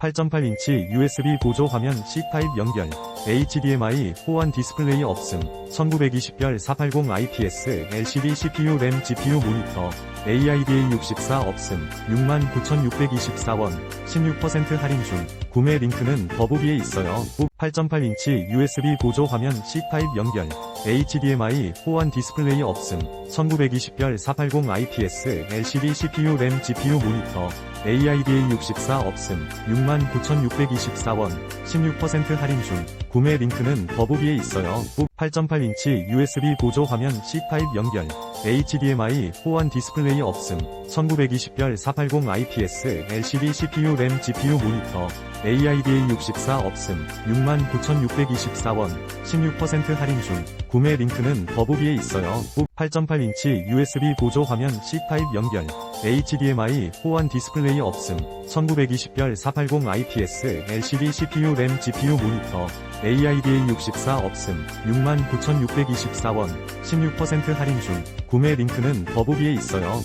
8.8인치 USB 보조 화면 C 타입 연결, HDMI 호환 디스플레이 없음, 1920별 480 IPS LCD CPU 램 GPU 모니터, AIDA 64 없음, 69,624원, 16% 할인 중, 구매 링크는 더보기에 있어요. 8.8인치 USB 보조 화면 C 타입 연결, HDMI 호환 디스플레이 없음, 1920별 480 IPS LCD CPU 램 GPU 모니터, AIDA 64 없음, 69,624원, 16% 할인 중, 구매 링크는 더보기에 있어요. 8.8인치 USB 보조 화면 C 타입 연결, HDMI 호환 디스플레이 없음, 1920별 480 IPS LCD CPU 램 GPU 모니터, AIDA 64 없음, 69,624원, 16% 할인 중, 구매 링크는 더보기에 있어요. 8.8인치 USB 보조 화면 C 타입 연결, HDMI 호환 디스플레이 없음, 1920별 480 IPS LCD CPU 램 GPU 모니터, AIDA 64 없음, 69,624원, 16% 할인 중, 구매 링크는 더보기에 있어요.